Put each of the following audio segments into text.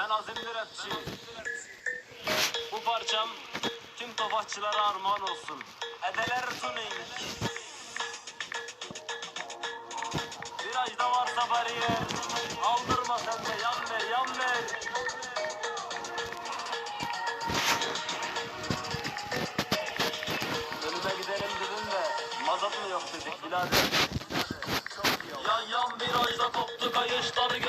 Ben Azeri rapçi. Bu parçam tüm tofaççılara armağan olsun. Edeler tuning. Virajda varsa bariyer. Aldırma sen de yan ver yan ver. Önüme gidelim dedim de mazot mu yok dedik birader. Yan yan virajda koptu kayışlar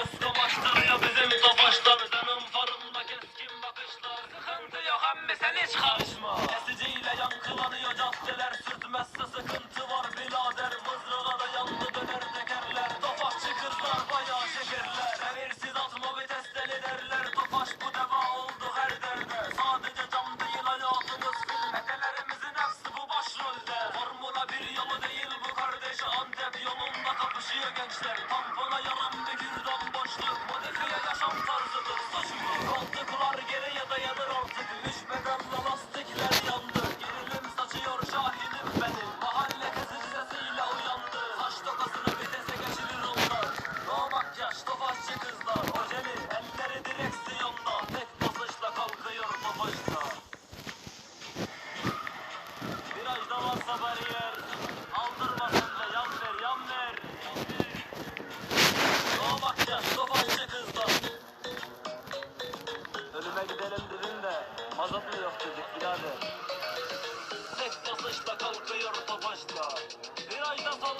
gençler tampona yalandı girdan boşluk. Modifiye yaşam tarzıdır saçma Kaldı kular geriye dayanır artık. Düşmeden de lastikler yandı Gerilim saçıyor şahidim benim. Mahalle kesici sesiyle uyandı Saç tokasını vitese geçirir onlar. No makyaj tofaşçı kızlar Ojeli elleri direksiyonda. Tek basışla kalkıyor babaşta Virajda varsa bariyer Aldırmasın. Ağzım da yok dedik birader. Tek atışla kalkıyor tabaşla. Bir ayda falan.